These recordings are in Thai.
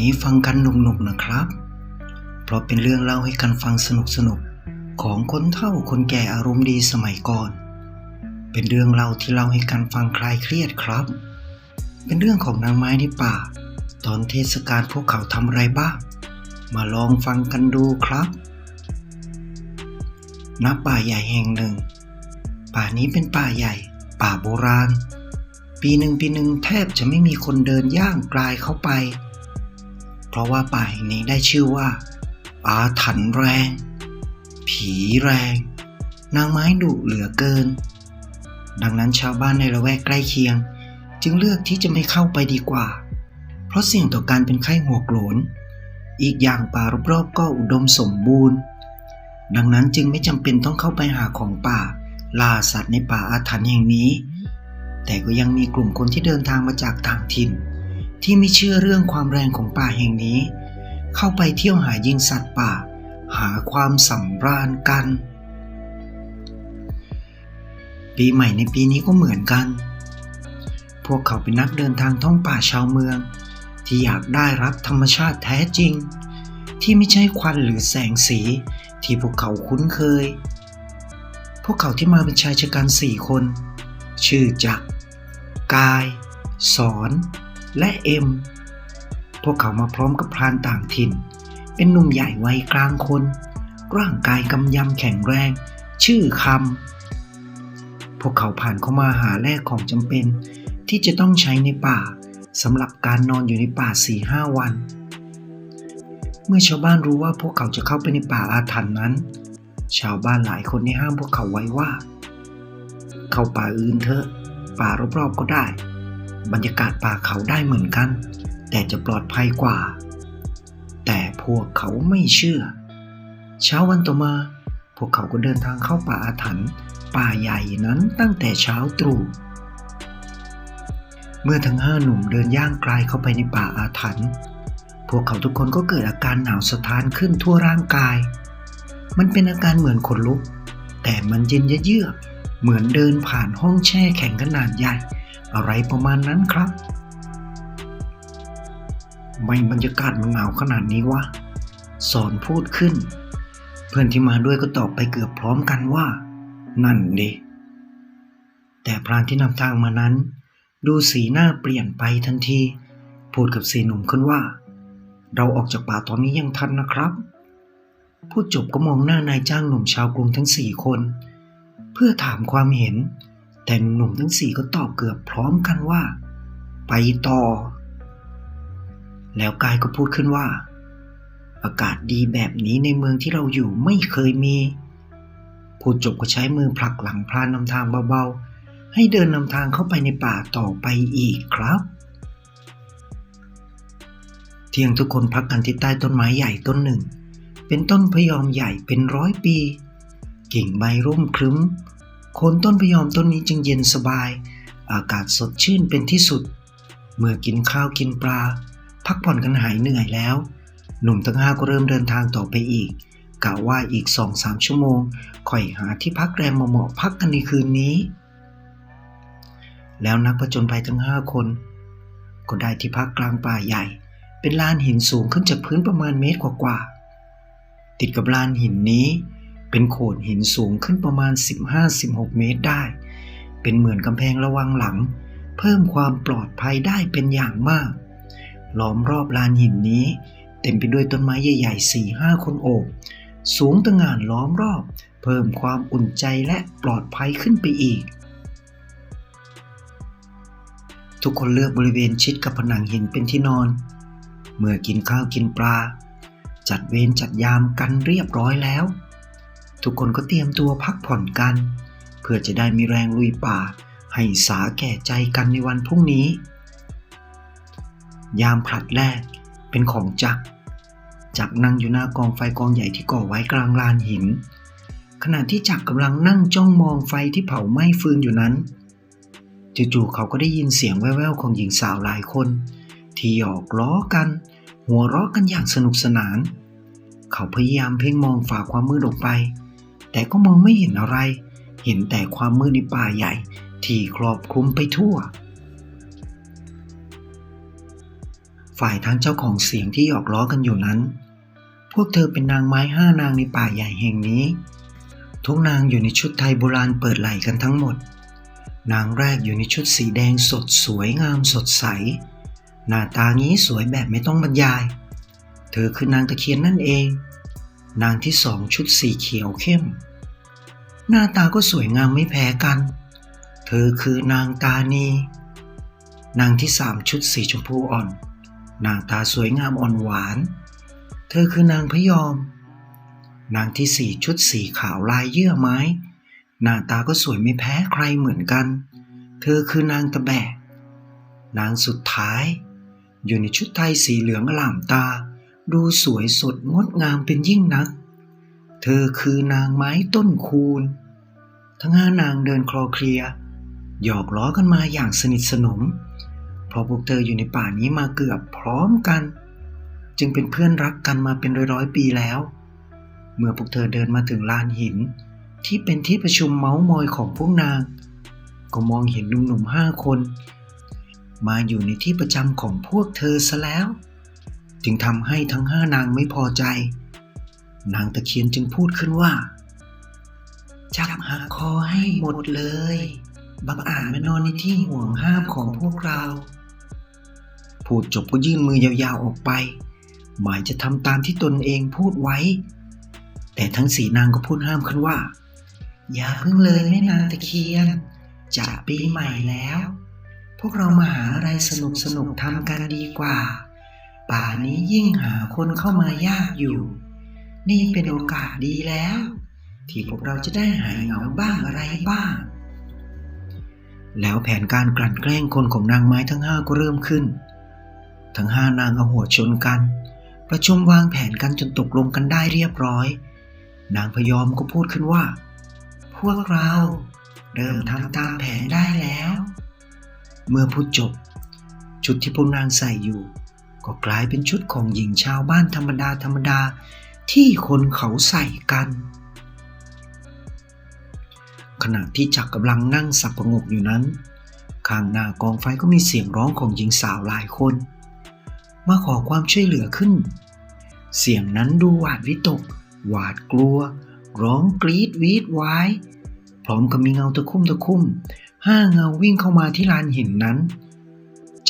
นี้ฟังกันหนุกๆนะครับ เพราะเป็นเรื่องเล่าให้กันฟังสนุกๆของคนเฒ่าคนแก่อารมณ์ดีสมัยก่อน เป็นเรื่องเล่าที่เล่าให้กันฟังคลายเครียดครับ เป็นเรื่องของนางไม้ในป่า ตอนเทศกาลพวกเขาทำอะไรบ้าง มาลองฟังกันดูครับ ณ ป่าใหญ่แห่งหนึ่ง ป่านี้เป็นป่าใหญ่ ป่าโบราณ ปีหนึ่งปีหนึ่งแทบจะไม่มีคนเดินย่างกลายเข้าไป เพราะว่าป่าแห่งนี้ได้ชื่อว่า อาถรรพ์แรง ผีแรง นางไม้ดุเหลือเกิน ดังนั้นชาวบ้านในละแวกใกล้เคียง จึงเลือกที่จะไม่เข้าไปดีกว่า เพราะเสี่ยงต่อการเป็นไข้หัวโกรนอีกอย่างป่ารอบๆก็อุดมสมบูรณ์ ดังนั้นจึงไม่จำเป็นต้องเข้าไปหาของป่าล่าสัตว์ในป่าอาถรรพ์แห่งนี้ แต่ก็ยังมีกลุ่มคนที่เดินทางมาจากต่างถิ่น ที่ไม่เชื่อเรื่องความแรงของป่าแห่งนี้ เข้าไปเที่ยวหายิงสัตว์ป่า หาความสำราญกัน ปีใหม่ในปีนี้ก็เหมือนกัน พวกเขาเป็นนักเดินทางท่องป่าชาวเมือง ที่อยากได้รับธรรมชาติแท้จริง ที่ไม่ใช่ควันหรือแสงสีที่พวกเขาคุ้นเคย พวกเขาที่มาเป็นชายชะกันสี่คน ชื่อจักรกาย สอน และเอ็ม พวกเขามาพร้อมกับพรานต่างถิ่น เป็นหนุ่มใหญ่วัยกลางคน ร่างกายกำยำแข็งแรง ชื่อคำ พวกเขาผ่านเข้ามาหาแลกของจำเป็น ที่จะต้องใช้ในป่าสำหรับการนอนอยู่ในป่าสี่ห้าวัน เมื่อชาวบ้านรู้ว่าพวกเขาจะเข้าไปในป่าอาถรรพ์นั้น ชาวบ้านหลายคนได้ห้ามพวกเขาไว้ว่า เข้าป่าอื่นเถอะ ป่ารอบๆก็ได้ บรรยากาศป่าเขาได้เหมือนกัน แต่จะปลอดภัยกว่า แต่พวกเขาไม่เชื่อ เช้าวันต่อมา พวกเขาก็เดินทางเข้าป่าอาถรรพ์ป่าใหญ่นั้นตั้งแต่เช้าตรู่เมื่อทั้งห้าหนุ่มเดินย่างไกลเข้าไปในป่าอาถรรพ์พวกเขาทุกคนก็เกิดอาการหนาวสะท้านขึ้นทั่วร่างกาย มันเป็นอาการเหมือนขนลุก แต่มันเย็นเยือก เหมือนเดินผ่านห้องแช่แข็งขนาดใหญ่ อะไรประมาณนั้นครับ ไม่บรรยากาศมันหนาวขนาดนี้วะ สอนพูดขึ้น เพื่อนที่มาด้วยก็ตอบไปเกือบพร้อมกันว่า นั่นเดแต่พรานที่นำทางมานั้น ดูสีหน้าเปลี่ยนไปทันที พูดกับสีหนุ่มขึ้นว่า เราออกจากป่าตอนนี้ยังทันนะครับพูดจบก็มองหน้านายจ้างหนุ่มชาวกรุงทั้งสี่คน เพื่อถามความเห็น แต่หนุ่มทั้งสี่ก็ตอบเกือบพร้อมกันว่า ไปต่อ แล้วกายก็พูดขึ้นว่า อากาศดีแบบนี้ในเมืองที่เราอยู่ไม่เคยมี พูดจบก็ใช้มือผลักหลังพรานนำทางเบาๆ ให้เดินนำทางเข้าไปในป่าต่อไปอีกครับ เที่ยงทุกคนพักกันที่ใต้ต้นไม้ใหญ่ต้นหนึ่ง เป็นต้นพยอมใหญ่เป็นร้อยปี กิ่งใบร่มครึ้ม คนต้นพยอมต้นนี้จึงเย็นสบาย อากาศสดชื่นเป็นที่สุด เมื่อกินข้าวกินปลา พักผ่อนกันหายเหนื่อยแล้ว หนุ่มทั้งห้าก็เริ่มเดินทางต่อไปอีกกะว่าอีกสองสามชั่วโมงค่อยหาที่พักแรมเหมาะพักกันในคืนนี้ แล้วนักผจญภัยทั้งห้าคนก็ได้ที่พักกลางป่าใหญ่ เป็นลานหินสูงขึ้นจากพื้นประมาณเมตรกว่าๆติดกับลานหินนี้ เป็นโขดหินสูงขึ้นประมาณ 15-16 เมตรได้ เป็นเหมือนกำแพงระวังหลัง เพิ่มความปลอดภัยได้เป็นอย่างมาก ล้อมรอบลานหินนี้ เต็มไปด้วยต้นไม้ใหญ่ๆสี่ห้าคนโอบ สูงตะหง่านล้อมรอบ เพิ่มความอุ่นใจและปลอดภัยขึ้นไปอีก ทุกคนเลือกบริเวณชิดกับผนังหินเป็นที่นอน เมื่อกินข้าวกินปลา จัดเวรจัดยามกันเรียบร้อยแล้ว ทุกคนก็เตรียมตัวพักผ่อนกัน เพื่อจะได้มีแรงลุยป่า ให้สาแก่ใจกันในวันพรุ่งนี้ ยามผลัดแรกเป็นของจักจักนั่งอยู่หน้ากองไฟกองใหญ่ที่ก่อไว้กลางลานหิน ขณะที่จักกำลังนั่งจ้องมองไฟที่เผาไหม้ฟืนอยู่นั้นจู่ๆเขาก็ได้ยินเสียงแว่วๆของหญิงสาวหลายคน ที่หยอกล้อกัน หัวเราะกันอย่างสนุกสนาน เขาพยายามเพ่งมองฝ่าความมืดออกไป แต่ก็มองไม่เห็นอะไร เห็นแต่ความมืดในป่าใหญ่ ที่ครอบคลุมไปทั่ว ฝ่ายทั้งเจ้าของเสียงที่หยอกล้อกันอยู่นั้น พวกเธอเป็นนางไม้ห้านางในป่าใหญ่แห่งนี้ ทุกนางอยู่ในชุดไทยโบราณเปิดไหล่กันทั้งหมด นางแรกอยู่ในชุดสีแดงสดสวยงามสดใส หน้าตางี้สวยแบบไม่ต้องบรรยาย เธอคือนางตะเคียนนั่นเอง นางที่สองชุดสีเขียวเข้ม หน้าตาก็สวยงามไม่แพ้กัน เธอคือนางตานี นางที่สามชุดสีชมพูอ่อน นางตาสวยงามอ่อนหวาน เธอคือนางพยอม นางที่สี่ชุดสีขาวลายเยื่อไม้ หน้าตาก็สวยไม่แพ้ใครเหมือนกัน เธอคือนางตะแบกนางสุดท้าย อยู่ในชุดไทยสีเหลืองอล่ามตา ดูสวยสดงดงามเป็นยิ่งนัก เธอคือนางไม้ต้นคูณ ทั้งห้านางเดินคลอเคลีย หยอกล้อกันมาอย่างสนิทสนม เพราะพวกเธออยู่ในป่านี้มาเกือบพร้อมกัน จึงเป็นเพื่อนรักกันมาเป็นร้อยๆปีแล้ว เมื่อพวกเธอเดินมาถึงลานหิน ที่เป็นที่ประชุมเมาส์มอยของพวกนาง ก็มองเห็นหนุ่มๆห้าคน มาอยู่ในที่ประจำของพวกเธอซะแล้ว จึงทำให้ทั้งห้านางไม่พอใจ นางตะเคียนจึงพูดขึ้นว่า จับหักคอให้หมดเลย บังอาจมานอนในที่ห่วงห้ามของพวกเรา พูดจบก็ยื่นมือยาวๆออกไป หมายจะทำตามที่ตนเองพูดไว้ แต่ทั้งสีนางก็พูดห้ามขึ้นว่า อย่าเพิ่งเลยแม่นางตะเคียนจะปีใหม่แล้ว พวกเรามาหาอะไรสนุกสนุกๆทำกันดีกว่า ป่านี้ยิ่งหาคนเข้ามายากอยู่ นี่เป็นโอกาสดีแล้ว ที่พวกเราจะได้หายเหงาบ้างอะไรบ้าง แล้วแผนการกลั่นแกล้งคนของนางไม้ทั้งห้าก็เริ่มขึ้น ทั้งห้านางเอาหัวชนกัน ประชุมวางแผนกันจนตกลงกันได้เรียบร้อย นางพยอมก็พูดขึ้นว่า พวกเราเริ่มทำตามแผนได้แล้ว เมื่อพูดจบ ชุดที่พวกนางใส่อยู่ ก็กลายเป็นชุดของหญิงชาวบ้านธรรมดาธรรมดาที่คนเขาใส่กัน ขณะที่จักรกำลังนั่งสับประงกอยู่นั้น ข้างหน้ากองไฟก็มีเสียงร้องของหญิงสาวหลายคน มาขอความช่วยเหลือขึ้น เสียงนั้นดูหวาดวิตก หวาดกลัว ร้องกรีดวีดวายพร้อมกับมีเงาตะคุ่มตะคุ่มห้าเงาวิ่งเข้ามาที่ลานหินนั้น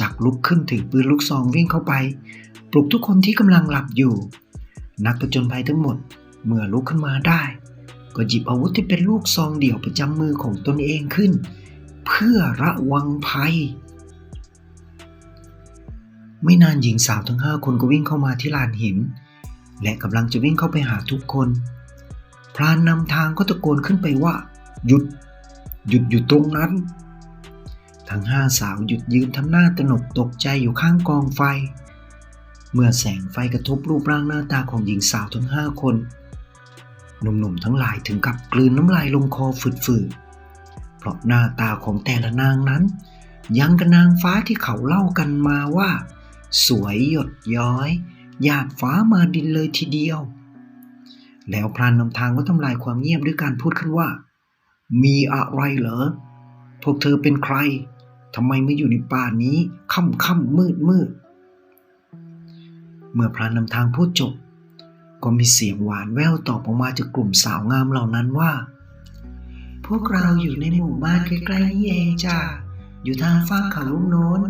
จักลุกขึ้นถือปืนลูกซองวิ่งเข้าไป ปลุกทุกคนที่กำลังหลับอยู่ นักประจนภัยทั้งหมดเมื่อลุกขึ้นมาได้ ก็หยิบอาวุธที่เป็นลูกซองเดี่ยวประจำมือของตนเองขึ้น เพื่อระวังภัย ไม่นานหญิงสาวทั้งห้าคนก็วิ่งเข้ามาที่ลานหิน และกำลังจะวิ่งเข้าไปหาทุกคน พรานนำทางก็ตะโกนขึ้นไปว่า หยุด หยุดอยู่ตรงนั้น ทั้งห้าสาวหยุดยืนทำหน้าตนกตกใจอยู่ข้างกองไฟ เมื่อแสงไฟกระทบรูปร่างหน้าตาของหญิงสาวทั้งห้าคน หนุ่มๆทั้งหลายถึงกับกลืนน้ำลายลงคอฝืดๆ เพราะหน้าตาของแต่ละนางนั้น ยังกับนางฟ้าที่เขาเล่ากันมาว่า สวยหยดย้อยหยาดฟ้ามาดินเลยทีเดียว แล้วพรานนำทางก็ทำลายความเงียบด้วยการพูดขึ้นว่า มีอะไรเหรอพวกเธอเป็นใคร ทำไมไม่อยู่ในป่านี้ค่ำค่ำมืดมืด เมื่อพรานนำทางพูดจบ ก็มีเสียงหวานแว่วตอบออกมาจากกลุ่มสาวงามเหล่านั้นว่า พวกเราอยู่ในหมู่บ้านใกล้ๆนี่เองจ้าอยู่ทางฟากเขาลูกโน้น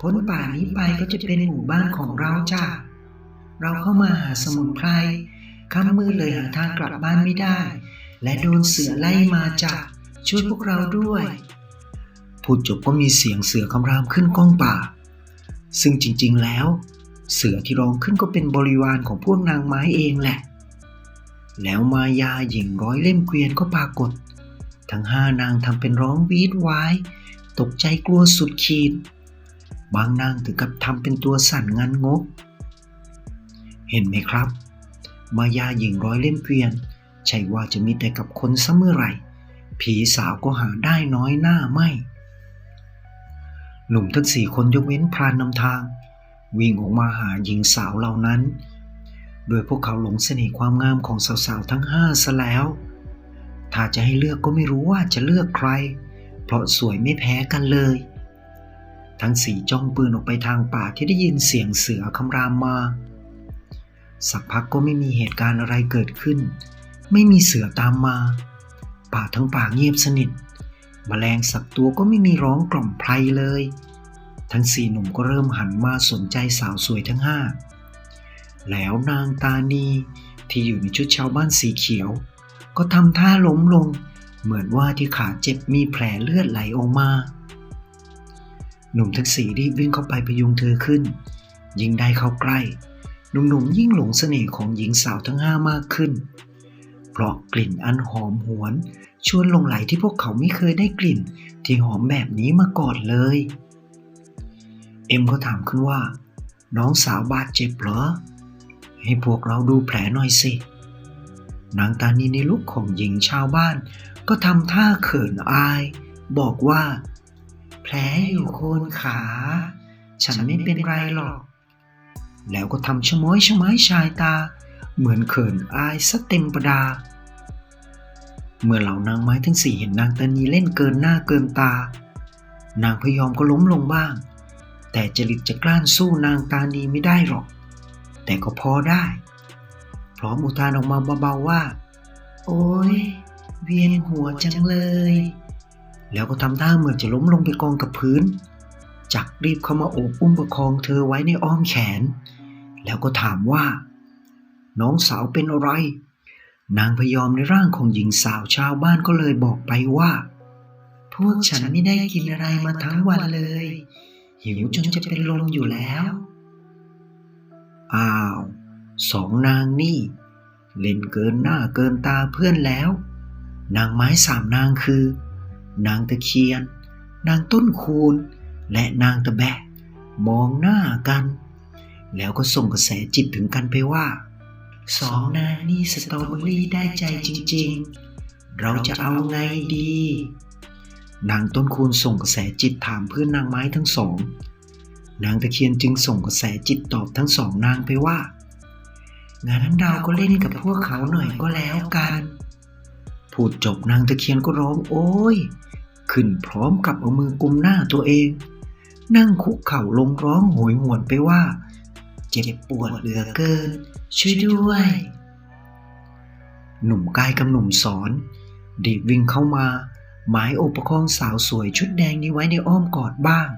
พ้นป่านี้ไปก็จะเป็นหมู่บ้านของเราจ้าเราเข้ามาหาสมุนไพรค่ำมืดเลยหาทางกลับบ้านไม่ได้ และโดนเสือไล่มาจ้าช่วยพวกเราด้วย พูดจบก็มีเสียงเสือคำรามขึ้นก้องป่า ซึ่งจริงๆแล้ว เสือที่ร้องขึ้นก็เป็นบริวารของพวกนางไม้เองแหละ แล้วมายาหญิงร้อยเล่มเกวียนก็ปรากฏ ทั้งห้านางทำเป็นร้องวีดวายตกใจกลัวสุดขีด บางนางถึงกับทำเป็นตัวสั่นงันงก เห็นไหมครับ มายาหญิงร้อยเล่มเกวียนใช่ว่าจะมีแต่กับคนซะเมื่อไหร่ ผีสาวก็หาได้น้อยหน้าไม่ หนุ่มทั้งสี่คนยกเว้นพรานนำทาง วิ่งออกมาหาหญิงสาวเหล่านั้น โดยพวกเขาหลงเสน่ห์ความงามของสาวๆทั้งห้าซะแล้ว ถ้าจะให้เลือกก็ไม่รู้ว่าจะเลือกใคร เพราะสวยไม่แพ้กันเลย ทั้งสี่จ้องปืนออกไปทางป่าที่ได้ยินเสียงเสือคำรามมา สักพักก็ไม่มีเหตุการณ์อะไรเกิดขึ้น ไม่มีเสือตามมา ป่าทั้งป่าเงียบสนิท แมลงสักตัวก็ไม่มีร้องกล่อมไพรเลย ทั้งสี่หนุ่มก็เริ่มหันมาสนใจสาวสวยทั้งห้าแล้วนางตานีที่อยู่ในชุดชาวบ้านสีเขียว ก็ทำท่าล้มลง เหมือนว่าที่ขาเจ็บมีแผลเลือดไหลออกมา หนุ่มทั้งสี่รีบวิ่งเข้าไปพยุงเธอขึ้น ยิ่งได้เข้าใกล้ หนุ่มๆยิ่งหลงเสน่ห์ของหญิงสาวทั้งห้ามากขึ้น เพราะกลิ่นอันหอมหวน ชวนหลงไหลที่พวกเขาไม่เคยได้กลิ่น ที่หอมแบบนี้มาก่อนเลย เอ็มก็ถามขึ้นว่า น้องสาวบาดเจ็บเหรอ ให้พวกเราดูแผลหน่อยสิ นางตานีในลุกของหญิงชาวบ้าน ก็ทำท่าเขินอาย บอกว่า แผลอยู่โคนขา ฉันไม่เป็นไรหรอก แล้วก็ทำชะม้อยชะไม้ชายตา เหมือนเขินอายซะเต็มประดา เมื่อเหล่านางไม้ทั้งสี่เห็นนางตานีเล่นเกินหน้าเกินตา นางพยอมก็ล้มลงบ้าง แต่จริตจะกล้านสู้นางตานีไม่ได้หรอก แต่ก็พอได้ พร้อมอุทานออกมาเบาๆว่า โอ้ยเวียนหัวจังเลย แล้วก็ทำท่าเหมือนจะล้มลงไปกองกับพื้น จักรีบเข้ามาโอบอุ้มประคองเธอไว้ในอ้อมแขน แล้วก็ถามว่า น้องสาวเป็นอะไร นางพยอมในร่างของหญิงสาวชาวบ้านก็เลยบอกไปว่า พวกฉันไม่ได้กินอะไรมาทั้งวันเลย หิวจนจะเป็นลมอยู่แล้ว อ้าว สองนางนี่ เล่นเกินหน้าเกินตาเพื่อนแล้ว นางไม้สามนางคือ นางตะเคียน นางต้นคูณและนางตะแบะ มองหน้ากัน แล้วก็ส่งกระแสจิตถึงกันไปว่า สองนางนี่สตรอเบอรี่ได้ใจจริงๆ เราจะเอาไงดี นางต้นคูณส่งกระแสจิตถามเพื่อนนางไม้ทั้งสอง นางตะเคียนจึงส่งกระแสจิตตอบทั้งสองนางไปว่างั้นเราก็เล่นกับพวกเขาหน่อยก็แล้วกัน พูดจบนางตะเคียนก็ร้องโอ้ย ขึ้นพร้อมกับเอามือกุมหน้าตัวเอง นั่งคุกเข่าลงร้องโหยหวนไปว่า เจ็บปวดเหลือเกิน ช่วยด้วย หนุ่มกายกับหนุ่มสอนดีวิ่งเข้ามา หมายโอประคองสาวสวยชุดแดงนี้ไว้ในอ้อมกอดบ้าง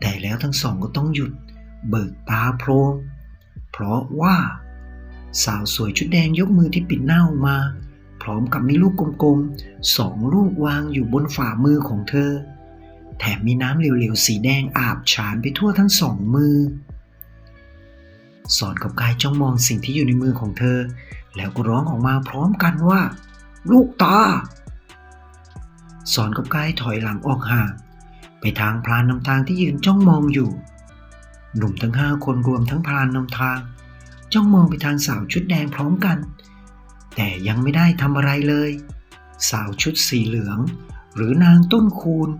แต่แล้วทั้งสองก็ต้องหยุด เบิกตาโพลงเพราะว่า สาวสวยชุดแดงยกมือที่ปิดหน้าออกมา พร้อมกับมีลูกกลมๆสองลูกวางอยู่บนฝ่ามือของเธอ แถมมีน้ำเหลวๆสีแดงอาบฉานไปทั่วทั้งสองมือ สอนกับกายจ้องมองสิ่งที่อยู่ในมือของเธอ แล้วก็ร้องออกมาพร้อมกันว่า ลูกตา สอนกับกายถอยหลังออกห่างไปทางพรานนำทางที่ยืนจ้องมองอยู่ หนุ่มทั้งห้าคนรวมทั้งพรานนำทาง จ้องมองไปทางสาวชุดแดงพร้อมกัน แต่ยังไม่ได้ทำอะไรเลย สาวชุดสีเหลือง หรือนางต้นคูณ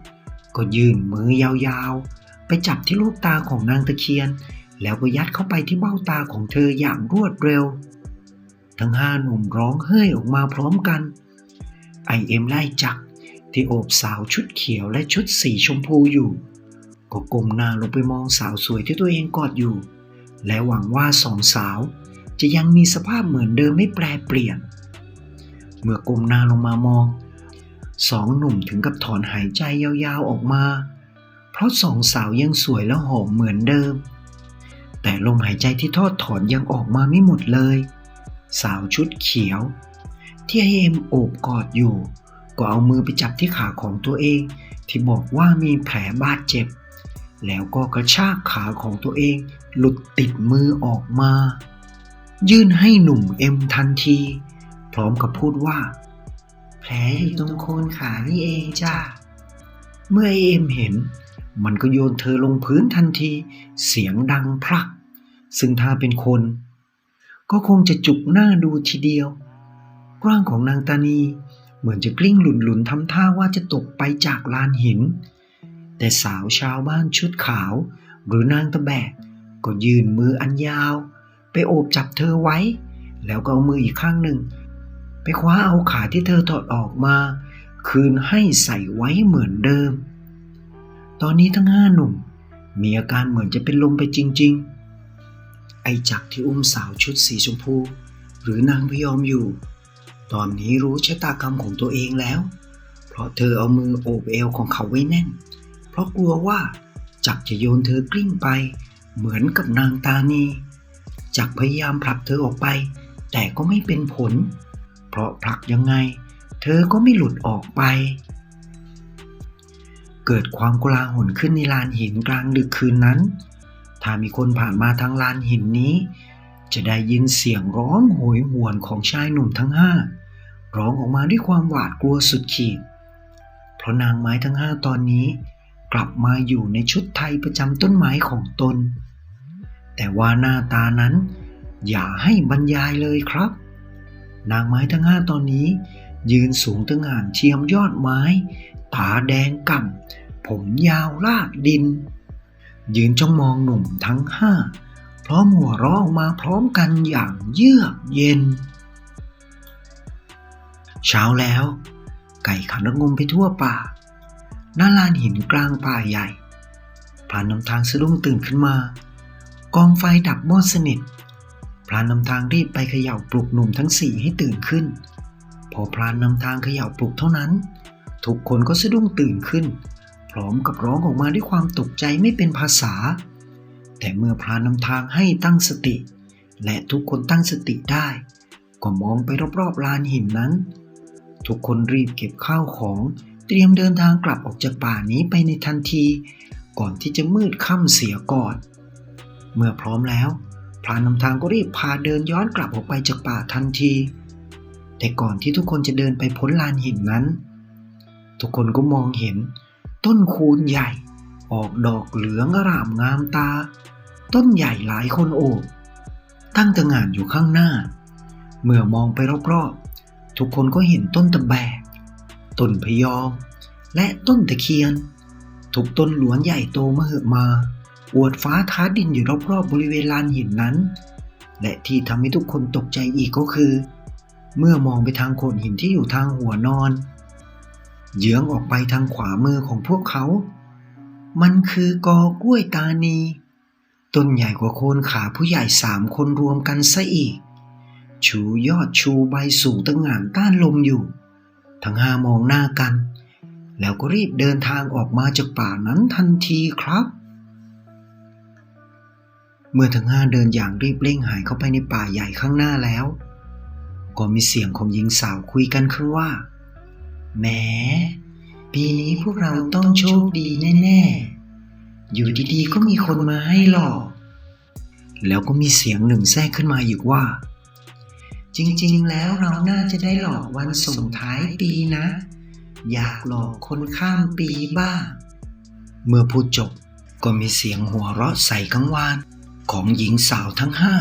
ก็ยื่นมือยาวๆ ไปจับที่ลูกตาของนางตะเคียน แล้วก็ยัดเข้าไปที่เบ้าตาของเธออย่างรวดเร็ว ทั้งห้าหนุ่มร้องเฮ้ยออกมาพร้อมกัน ไอเอ็มไล่จักรที่โอบสาวชุดเขียวและชุดสีชมพูอยู่ ก็ก้มหน้าลงไปมองสาวสวยที่ตัวเองกอดอยู่ และหวังว่าสองสาวจะยังมีสภาพเหมือนเดิมไม่แปรเปลี่ยน เมื่อก้มหน้าลงมามอง สองหนุ่มถึงกับถอนหายใจยาวๆออกมา เพราะสองสาวยังสวยและหอมเหมือนเดิม แต่ลมหายใจที่ทอดถอนยังออกมาไม่หมดเลย สาวชุดเขียว ที่ไอเอ็มโอบกอดอยู่ ก็เอามือไปจับที่ขาของตัวเอง ที่บอกว่ามีแผลบาดเจ็บ แล้วก็กระชากขาของตัวเอง หลุดติดมือออกมา ยื่นให้หนุ่มเอ็มทันที พร้อมกับพูดว่า แผลอยู่ตรงโคนขานี่เองจ้าเมื่อไอเอ็มเห็น มันก็โยนเธอลงพื้นทันที เสียงดังพลัก ซึ่งถ้าเป็นคน ก็คงจะจุกหน้าดูทีเดียวกว้างของนางตานี เหมือนจะกลิ้งหลุนๆทำท่าว่าจะตกไปจากลานหิน แต่สาวชาวบ้านชุดขาว หรือนางตะแบก ก็ยืนมืออันยาว ไปโอบจับเธอไว้ แล้วก็เอามืออีกข้างหนึ่ง ไปคว้าเอาขาที่เธอถอดออกมา คืนให้ใส่ไว้เหมือนเดิม ตอนนี้ทั้งห้าหนุ่ม มีอาการเหมือนจะเป็นลมไปจริง ๆ ไอจักที่อุ้มสาวชุดสีชมพู หรือนางพยอมอยู่ ตอนนี้รู้ชะตากรรมของตัวเองแล้ว เพราะเธอเอามือโอบเอวของเขาไว้แน่น เพราะกลัวว่าจักจะโยนเธอกลิ้งไป เหมือนกับนางตานีจักพยายามผลักเธอออกไป แต่ก็ไม่เป็นผล เพราะผลักยังไง เธอก็ไม่หลุดออกไป เกิดความกลาหลขึ้นในลานหินกลางดึกคืนนั้น ถ้ามีคนผ่านมาทางลานหินนี้ จะได้ยินเสียงร้องโหยหวนของชายหนุ่มทั้งห้าร้องออกมาด้วยความหวาดกลัวสุดขีด เพราะนางไม้ทั้งห้าตอนนี้ กลับมาอยู่ในชุดไทยประจำต้นไม้ของตน แต่ว่าหน้าตานั้น อย่าให้บรรยายเลยครับ นางไม้ทั้งห้าตอนนี้ ยืนสูงตะหง่านเทียมยอดไม้ ตาแดงก่ำผมยาวลากดิน ยืนจ้องมองหนุ่มทั้งห้า พร้อมหัวราะออกมาพร้อมกันอย่างเยือกเย็น เช้าแล้ว ไก่ขันระงมไปทั่วป่า หน้าลานหินกลางป่าใหญ่พรานนำทางสะดุ้งตื่นขึ้นมา กองไฟดับมอดสนิทพรานนำทางรีบไปเขย่าปลุกหนุ่มทั้งสี่ให้ตื่นขึ้น พอพรานนำทางเขย่าปลุกเท่านั้น ทุกคนก็สะดุ้งตื่นขึ้น พร้อมกับร้องออกมาด้วยความตกใจไม่เป็นภาษา แต่เมื่อพรานนำทางให้ตั้งสติ และทุกคนตั้งสติได้ ก็มองไปรอบๆลานหินนั้น ทุกคนรีบเก็บข้าวของเตรียมเดินทางกลับออกจากป่านี้ไปในทันที ก่อนที่จะมืดค่ำเสียก่อน เมื่อพร้อมแล้ว พรานนำทางก็รีบพาเดินย้อนกลับออกไปจากป่าทันที แต่ก่อนที่ทุกคนจะเดินไปพ้นลานหินนั้น ทุกคนก็มองเห็น ต้นคูนใหญ่ ออกดอกเหลืองอร่ามงามตา ต้นใหญ่หลายคนโอบตั้งตะงานอยู่ข้างหน้า เมื่อมองไปรอบๆทุกคนก็เห็นต้นตะแบกต้นพยอม และต้นตะเคียน ทุกต้นหลวนใหญ่โตมหึมา อวดฟ้าท้าดินอยู่รอบๆบริเวณลานหินนั้น และที่ทำให้ทุกคนตกใจอีกก็คือ เมื่อมองไปทางโขดหินที่อยู่ทางหัวนอน เยื้องออกไปทางขวามือของพวกเขา มันคือกอกล้วยตานี ต้นใหญ่กว่าโคนขาผู้ใหญ่สามคนรวมกันซะอีก ชูยอดชูใบสูงตะหง่านต้านลมอยู่ ทั้งห้ามองหน้ากัน แล้วก็รีบเดินทางออกมาจากป่านั้นทันทีครับ เมื่อทั้งห้าเดินอย่างรีบเร่งหายเข้าไปในป่าใหญ่ข้างหน้าแล้ว ก็มีเสียงของหญิงสาวคุยกันขึ้นว่า แหม ปีนี้พวกเราต้องโชคดีแน่ๆ อยู่ดีๆ ก็มีคนมาให้หลอก แล้วก็มีเสียงหนึ่งแทรกขึ้นมาอีกว่า จริงๆ แล้วเราน่าจะได้หลอกวันส่งท้ายปีนะ อยากหลอกคนข้ามปีบ้าง เมื่อพูดจบก็มีเสียงหัวเราะใส่กังวานของหญิงสาวทั้งห้า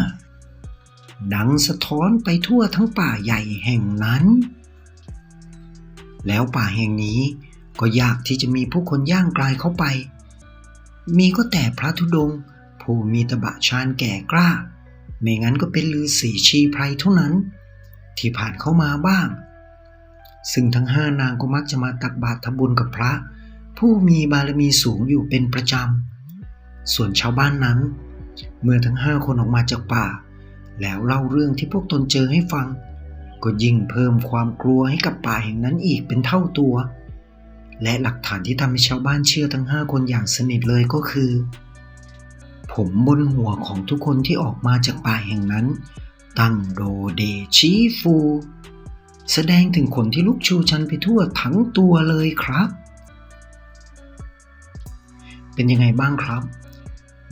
ดังสะท้อนไปทั่วทั้งป่าใหญ่แห่งนั้น แล้วป่าแห่งนี้ก็ยากที่จะมีผู้คนย่างกลายเข้าไป มีก็แต่พระธุดงค์ผู้มีตบะชาญแก่กล้า ไม่งั้นก็เป็นลือสีชีไพรเท่านั้น ที่ผ่านเข้ามาบ้าง ซึ่งทั้งห้านางก็มักจะมาตักบาตรทำบุญกับพระ ผู้มีบารมีสูงอยู่เป็นประจำ ส่วนชาวบ้านนั้น เมื่อทั้งห้าคนออกมาจากป่า แล้วเล่าเรื่องที่พวกตนเจอให้ฟัง ก็ยิ่งเพิ่มความกลัวให้กับป่าแห่งนั้นอีกเป็นเท่าตัว และหลักฐานที่ทำให้ชาวบ้านเชื่อทั้งห้าคนอย่างสนิทเลยก็คือ ผมบนหัวของทุกคนที่ออกมาจากป่าแห่งนั้น ตั้งโดเดชีฟู แสดงถึงขนที่ลุกชูชันไปทั่วทั้งตัวเลยครับ เป็นยังไงบ้างครับ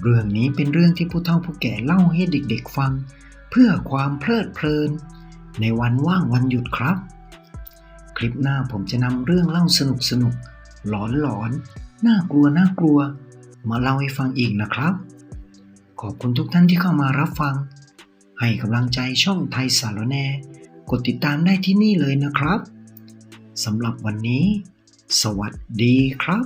เรื่องนี้เป็นเรื่องที่ผู้เฒ่าผู้แก่เล่าให้เด็กๆฟัง เพื่อความเพลิดเพลิน ในวันว่างวันหยุดครับ คลิปหน้าผมจะนำเรื่องเล่าสนุกสนุกหลอนหลอนน่ากลัวน่ากลัว มาเล่าให้ฟังอีกนะครับ ขอบคุณทุกท่านที่เข้ามารับฟัง ให้กำลังใจช่องไทยสารแน กดติดตามได้ที่นี่เลยนะครับสำหรับวันนี้ สวัสดีครับ